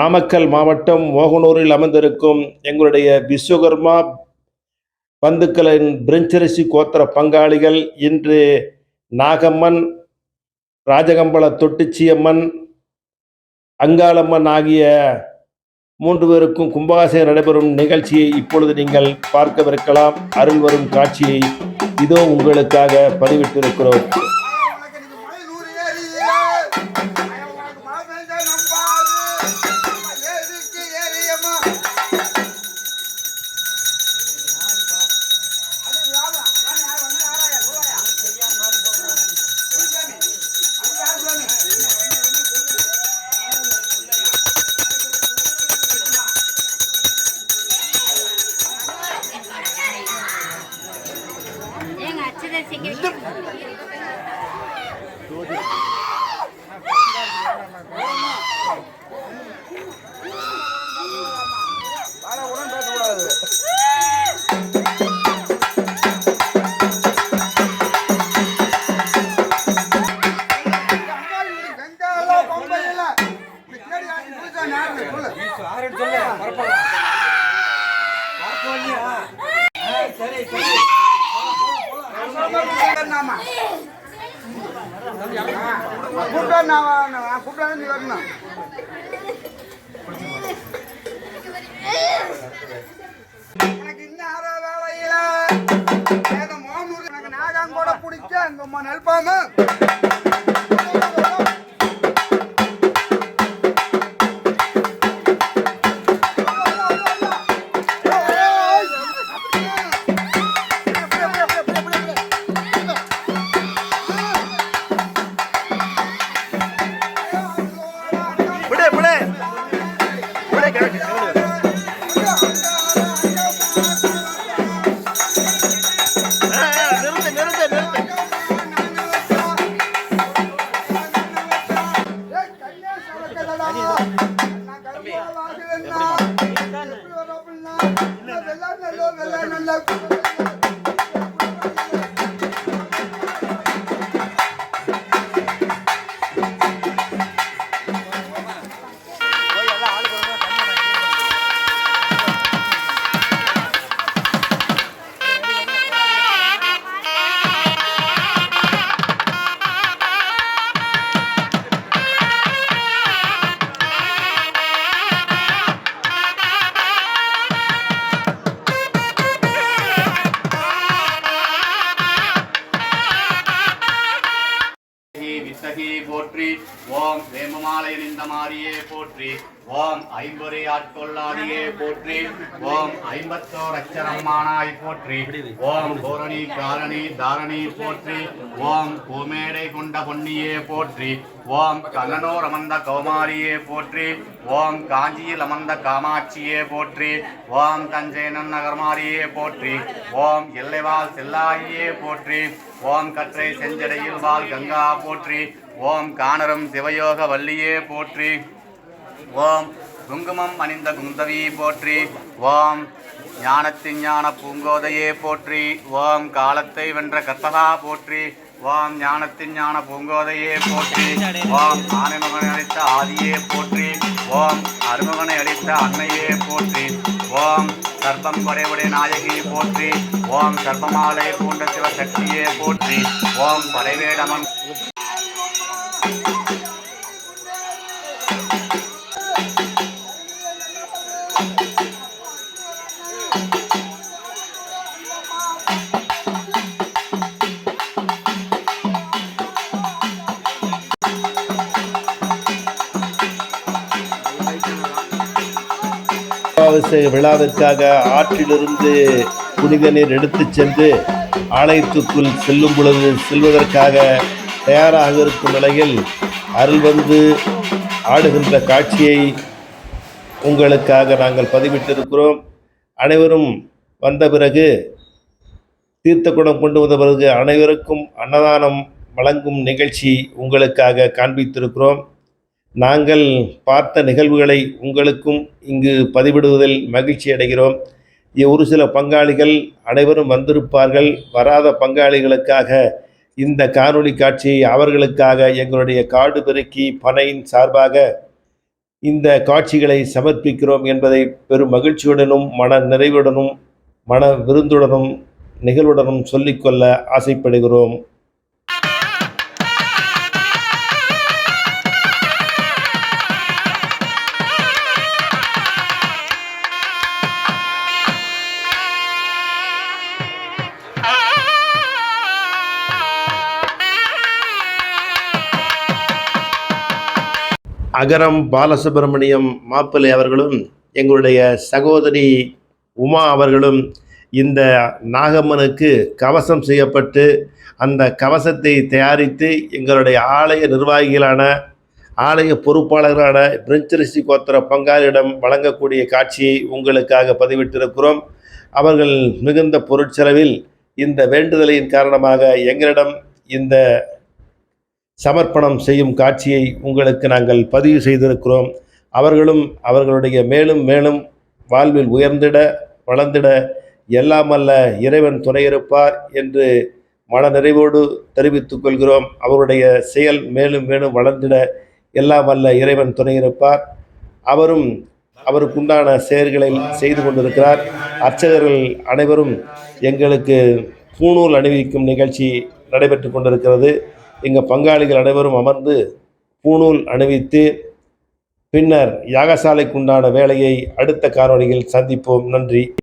நாமக்கல் மாவட்டம் மோகனூரில் அமர்ந்திருக்கும் எங்களுடைய விஸ்வகர்மா பந்துக்களின் பிரெஞ்சரிசி கோத்திர பங்காளிகள் இன்று நாகம்மன் ராஜகம்பள தொட்டிச்சியம்மன் அங்காளம்மன் ஆகிய மூன்று பேருக்கும் கும்பாசை நடைபெறும் நிகழ்ச்சியை இப்பொழுது நீங்கள் பார்க்கவிருக்கலாம். அருள் வரும் காட்சியை இதோ உங்களுக்காக பதிவிட்டிருக்கிறோம். சரி சரி. கூப்பிட்டா நான் கூப்பிட்டா நீ வரணும்? இன்னும் வேலையில பிடிக்க நெல்பாம. வித்தகி வித்தகி போற்றி ஓம் வேமமாலை இந்த மாரியே போற்றி. ஓம் ஐம்பொறி ஆட்கொள்ளாதியே போற்றி. ஓம் ஐம்பத்தோர் அச்சரம்மானாய் போற்றி. ஓம் பூரணி காரணி தாரணி போற்றி. ஓம் பூமேடை கொண்ட பொன்னியே போற்றி. ஓம் கண்ணனோர் அமர்ந்த கௌமாரியே போற்றி. ஓம் காஞ்சியில் அமர்ந்த காமாட்சியே போற்றி. ஓம் தஞ்சை நகர்மாரியே போற்றி. ஓம் எல்லைவால் செல்லாயே போற்றி. ஓம் கற்றை செஞ்சடையில் வால் கங்கா போற்றி. ஓம் காணரும் சிவயோக வள்ளியே போற்றி. ஓம் குங்குமம் அணிந்த குந்தவியை போற்றி ஓம் ஞானத்தின் ஞான பூங்கோதையே போற்றி ஓம் காலத்தை வென்ற கற்பகா போற்றி ஓம் ஞானத்தின் ஞான பூங்கோதையே போற்றி ஓம் ஆனைமகனை அளித்த ஆதியே போற்றி ஓம் அருமகனை அளித்த அன்னையே போற்றி ஓம் சர்ப்பம் படைவுடைய நாயகியை போற்றி ஓம் சர்ப்பமாலை பூண்ட சிவசக்தியே போற்றி ஓம் படைவேடமன் அமாவாசை விழாவிற்காக ஆற்றிலிருந்து புனித நீர் எடுத்து சென்று ஆலயத்துக்குள் செல்லும் பொழுது செல்வதற்காக தயாராக இருக்கும் நிலையில் அருள் வந்து ஆடுகின்ற காட்சியை உங்களுக்காக நாங்கள் பதிவிட்டிருக்கிறோம். அனைவரும் வந்த பிறகு தீர்த்த குடம் கொண்டு வந்த பிறகு அனைவருக்கும் அன்னதானம் வழங்கும் நிகழ்ச்சி உங்களுக்காக காண்பித்திருக்கிறோம். நாங்கள் பார்த்த நிகழ்வுகளை உங்களுக்கும் இங்கு பதிவிடுவதில் மகிழ்ச்சி அடைகிறோம். ஒரு சில பங்காளிகள் அனைவரும் வந்திருப்பார்கள். வராத பங்காளிகளுக்காக இந்த காணொளி காட்சியை அவர்களுக்காக எங்களுடைய காடு பெருக்கி பனையின் சார்பாக இந்த காட்சிகளை சமர்ப்பிக்கிறோம் என்பதை பெரும் மகிழ்ச்சியுடனும் மன நிறைவுடனும் மன விருந்துடனும் நிகழ்வுடனும் சொல்லிக்கொள்ள ஆசைப்படுகிறோம். அகரம் பாலசுப்ரமணியம் மாப்பிள்ளை அவர்களும் எங்களுடைய சகோதரி உமா அவர்களும் இந்த நாகம்மனுக்கு கவசம் செய்யப்பட்டு அந்த கவசத்தை தயாரித்து எங்களுடைய ஆலய நிர்வாகிகளான ஆலய பொறுப்பாளர்களான பிரெஞ்சரிசி கோத்திர பங்காளியிடம் வழங்கக்கூடிய காட்சியை உங்களுக்காக பதிவிட்டிருக்கிறோம். அவர்கள் மிகுந்த பொருட்செலவில் இந்த வேண்டுதலின் காரணமாக எங்களிடம் இந்த சமர்ப்பணம் செய்யும் காட்சியை உங்களுக்கு நாங்கள் பதிவு செய்திருக்கிறோம். அவர்களும் அவர்களுடைய மேலும் மேலும் வாழ்வில் உயர்ந்திட வளர்ந்திட எல்லாம் அல்ல இறைவன் துணையிருப்பார் என்று மனநிறைவோடு தெரிவித்துக் கொள்கிறோம். அவருடைய செயல் மேலும் மேலும் வளர்ந்திட எல்லாம் அல்ல இறைவன் துணையிருப்பார். அவரும் அவருக்குண்டான செயல்களை செய்து கொண்டிருக்கிறார். அர்ச்சகர்கள் அனைவரும் எங்களுக்கு பூணூல் அணிவிக்கும் நிகழ்ச்சி நடைபெற்று கொண்டிருக்கிறது. எங்கள் பங்காளிகள் அனைவரும் அமர்ந்து பூணூல் அணிவித்து பின்னர் யாகசாலைக்குண்டான வேலையை அடுத்த காணொளியில் சந்திப்போம். நன்றி.